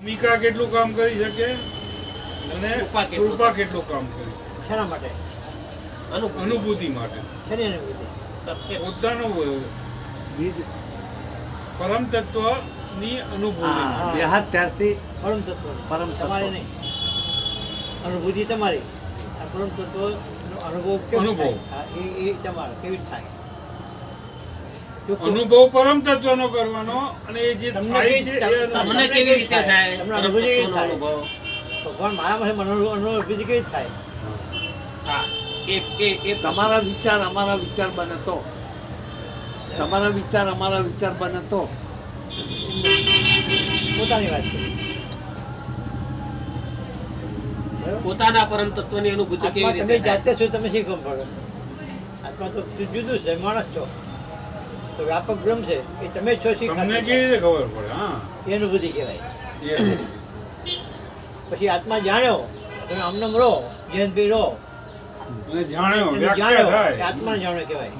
ભૂમિકા કેટલું કામ કરી શકે અને કૃપા કેટલું કામ કરી શકે? શેના માટે? અનુભૂતિ. માટે. પોતાનો પરમ તત્વની અનુભૂતિ. ત્યાંથી. દેહાત ત્યારથી પરમ તત્વ પરમ તમારી નહીં. અનુભૂતિ તમારી. આ પરમ તત્વ અનુભવ. અનુભવ. હા, એ એ તમારો. કેવી રીતે થાય. અનુભવ પરમ તત્વનો કરવાનો અને એ જે થાય છે તમને કેવી રીતે થાય? તમને અનુભૂતિ કેવી થાય? અનુભવ. ભગવાન મારા મને મનો- બીજી કેવી થાય? હા. એ એ એ તમારા વિચાર અમારા વિચાર બને તો. તમારા વિચાર અમારા વિચાર બને તો. પોતાની વાત છે પોતાના પરમ તત્વની અનુભૂતિ કેવી તમે રીતે થાય? જાતે છો તમે શીખો પડો? આત્મા તો જુદું છે માણસ છો. તો વ્યાપક બ્રહ્મ છે. એ તમે છો શીખા તમને કેવી રીતે ખબર પડે? હા. એ અનુભૂતિ કહેવાય પછી આત્મા જાણ્યો તમે આમનામ રહો જયંતભાઈ રહો. જાણ્યો તમે જાણ્યો કહેવાય.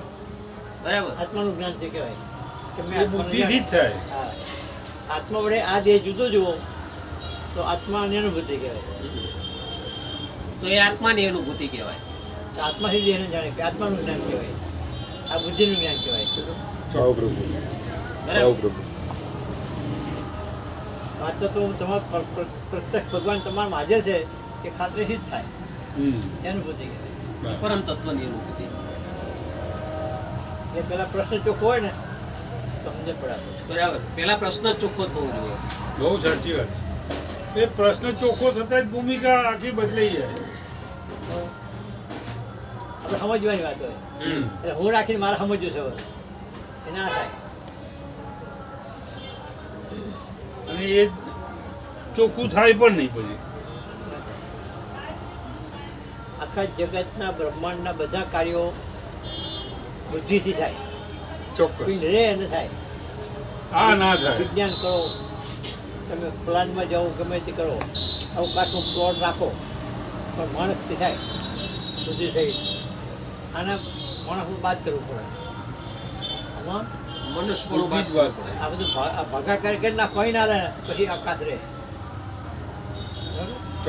બરાબર. આત્માનું જ્ઞાન છે કહેવાય. તમે બુદ્ધિથી જ થાય. આત્મા વડે આ દેહ જુદો જુઓ તો આત્માની અનુભૂતિ કહેવાય. તો એ આત્માની અનુભૂતિ કહેવાય. આત્માથી દેહને જાણે કે આત્માનું જ્ઞાન કહેવાય. આ બુદ્ધિનું જ્ઞાન કહેવાય. વાત તો તો તમારા પ્ર- પ્ર- પ્રત્યક્ષ ભગવાન તમારા હાજર છે કે ખાતરી જ થાય. અનુભૂતિ પરમ તત્વની અનુભૂતિ એ પેલા પ્રશ્ન ચોખ્ખો હોય ને તો સમજ પડાતો બરાબર. પેલા પ્રશ્ન ચોખ્ખો થવો જોઈએ. બહુ સાચી વાત છે. એ પ્રશ્ન ચોખ્ખો થતા જ ભૂમિકા આખી બદલાઈ જાય. આપણે સમજવાની વાત હોય. એટલે હું રાખીને મારે સમજવું છે હવે. એ ના થાય. અને એ ચોખ્ખું થાય પણ નહીં પછી. આખા જગતના બ્રહ્માંડના બધા કાર્યો બુદ્ધિથી થાય. ચોક્કસ. રે થાય. આ ના થાય. વિજ્ઞાન કરો. તમે પ્લાનમાં જાઓ ગમે તે કરો. અવકાશનું પ્લોટ રાખો. પણ માણસથી થાય. બુદ્ધિ થઈ. આના માણસનું બાદ કરવું પડે. આમાં મનુષ્યપણું બુદ્ધિ જ વાત છે. આ બધું ભા- કરી કરી ના રહે પછી આકાશ રહે.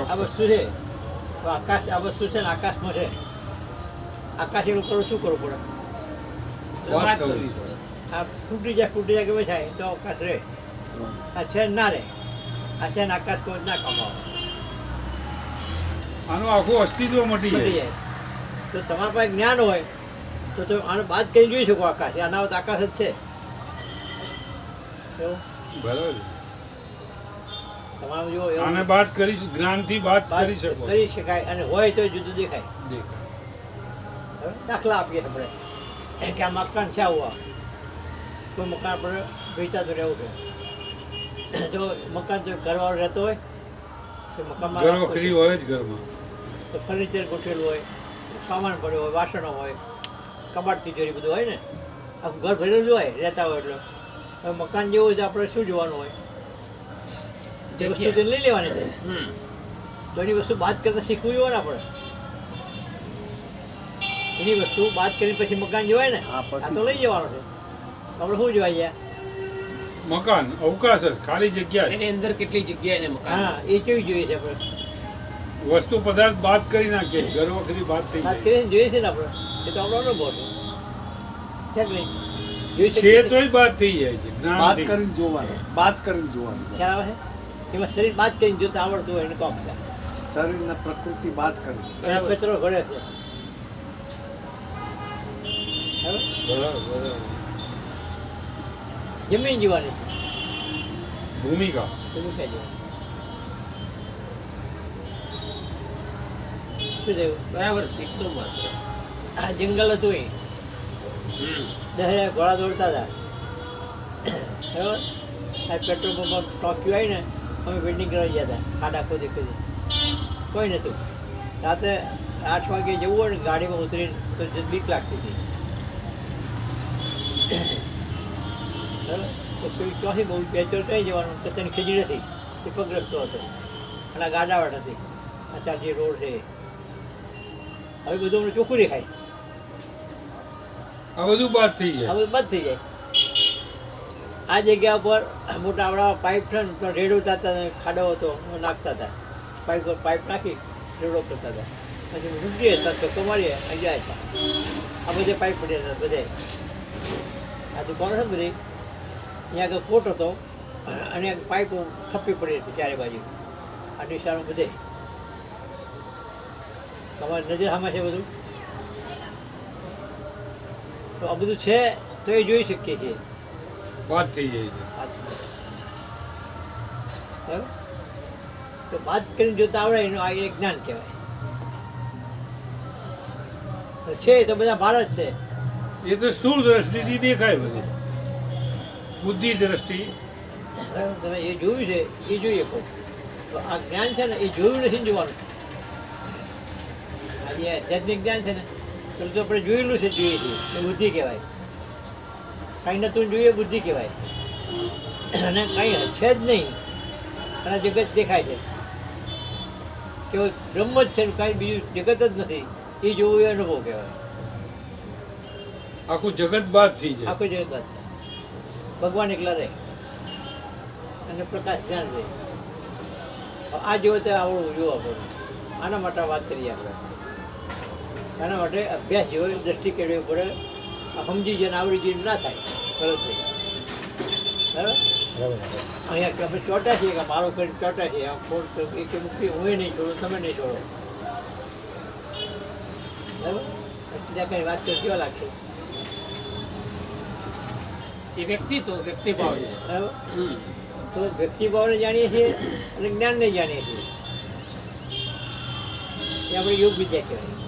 આ વસ્તુ છે. તો આકાશ આ વસ્તુ છે ને આકાશમાં છે. આકાશ એવું કરવું શું કરવું પડે? વાત કરવી પડે. આ તૂટી જાય ફૂટી જાય ગમે થાય તો આકાશ રહે. આ છે ના રહે. આ છે ને આકાશ કોઈ ના કમાવો. આનું આખું અસ્તિત્વ મટી જાય. તો તમારા પાસે જ્ઞાન હોય તો તમે આને બાદ કરી જોઈ શકો આકાશ. અનાવત આકાશ જ છે. બરાબર. તમારું જો આને બાદ કરી જ્ઞાનથી બાદ કરી શકો. કરી શકાય અને હોય તો જુદું દેખાય. દેખાય. દાખલા આપીએ આપણે કે આ મકાન છે આવું તો મકાન આપણે વેચાતું રહેવું છે. જો મકાન જો ઘરવાળો રહેતો હોય તો મકાનમાં ઘર વખરી હોય જ ઘરમાં. તો ફર્નિચર ગોઠવેલું હોય સામાન પડ્યો હોય વાસણો હોય. કબાટ તિજોરી બધું હોય ને આખું ઘર ભરેલું જ હોય રહેતા હોય એટલે. હવે મકાન જેવું હોય તો આપણે શું જોવાનું હોય? જે વસ્તુ તે લઈ લેવાની છે. હમ. તો એની વસ્તુ બાદ કરતા શીખવું જોઈએ ને આપણે. એની વસ્તુ બાદ કરી પછી મકાન જોવાય ને આ તો લઈ જવાનું છે. આપણે શું જોવાય ગયા મકાન અવકાશ જ ખાલી જગ્યા એની અંદર કેટલી જગ્યા છે મકાન? હા એ કેવી જોઈએ છે આપણે? વસ્તુ પદાર્થ બાદ કરી નાખીએ ઘર વખરી બાદ થઈ બાદ જાય. કરીને જોઈએ છે ને આપણે. એ તો આપણો અનુભવ છે. છે? તોય બાદ થઈ જાય છે. બાદ કરીને જોવાનું. બાદ કરીને જોવાનું. ખ્યાલ આવે? છે એમાં શરીર બાદ કરીને જોતા આવડતું હોય એને કોમ છે શરીરને પ્રકૃતિ બાદ કરી. બરાબર. કચરો ઘડે છે. જમીન જીવાની છે. ભૂમિકા. ક્યાં જીવાની બરાબર એકદમ વાત. આ જંગલ હતું એ. દહેરા ઘોડા દોડતા હતા. બરાબર? આ પેટ્રોલ પંપ ટોક્યું આવી ને અમે વેલ્ડિંગ કરવા ગયા હતા. ખાડા ખોદી ખોદી. કોઈ નહોતું રાતે આઠ વાગે જવું હોય ને ગાડીમાં ઉતરીને તો બીક લાગતી હતી. બરાબર? ચોથી બહુ પેટ્રોલ કઈ જવાનું? તો તેની ખીચડી હતી. દીપક રસ્તો હતો. અને આ ગાડાવાટ હતી. અત્યારે જે રોડ છે હવે બધું અમને ચોખ્ખું દેખાય. આ બધું બાદ થઈ આ જાય બંધ થઈ જાય. આ જગ્યા ઉપર મોટા આવડા પાઇપ છે ને તો રેડવતા હતા ને, ખાડો હતો નાખતા હતા. પાઇપ પાઇપ નાખી, રેડો કરતા હતા. પછી રૂટીએ તો કમારીએ અહીંયા હતા આ બધે પાઇપ પડ્યા હતા, બધે. આ દુકાનો છે બધી? અહીંયા આગળ કોટ હતો, અને પાઇપ થપ્પી પડી હતી ચારે બાજુ. આ નિશાળો બધે. તમારી નજર સામે છે બધું? તો આ બધું છે તો એ જોઈ શકીએ છીએ. વાત થઈ જાય છે? તો વાત કરીને જોતા આવડે એનું આ જ્ઞાન કહેવાય. છે તો બધા ભારત છે. એ તો સ્થૂળ દ્રષ્ટિથી દેખાય બધી. બુદ્ધિ દ્રષ્ટિ? તમે એ જોયું છે એ જોઈએ કહો તો આ જ્ઞાન છે ને એ જોયું નથી ને જોવાનું. આજે આધ્યાત્મિક જ્ઞાન છે ને પેલું તો આપણે જોયેલું છે જોઈએ છીએ બુદ્ધિ કહેવાય. કાંઈ નતું જોઈએ બુદ્ધિ કહેવાય. અને કાંઈ છે જ નહીં. અને જગત દેખાય છે. કે બ્રહ્મ જ છે કાંઈ બીજું જગત જ નથી. એ જોવું એ અનુભવ કહેવાય. આખું જગત બાદ થઈ જાય. આખું જગત બાદ. ભગવાન એકલા રહે. અને પ્રકાશ ધ્યાન રહે. આ જેવો તો આવડવું જોવા પડે આના માટે વાત કરીએ આપણે. આના માટે અભ્યાસ જેવો દ્રષ્ટિ કેળવી પડે. સમજી જઈને આવડી જઈને ના થાય. ગલત થઈ બરાબર? અહીંયા કે અમે ચોટા છીએ કે મારો કરી ચોટા છીએ આ ફોન કે મૂકી હું નહીં છોડો તમે નહીં છોડો. બરાબર? ત્યાં કંઈ વાત તો કેવા લાગશે? એ વ્યક્તિ તો વ્યક્તિભાવ છે. બરાબર. તો વ્યક્તિભાવને જાણીએ છીએ અને જ્ઞાનને જાણીએ છીએ. એ આપણે યોગ વિદ્યા કહેવાય.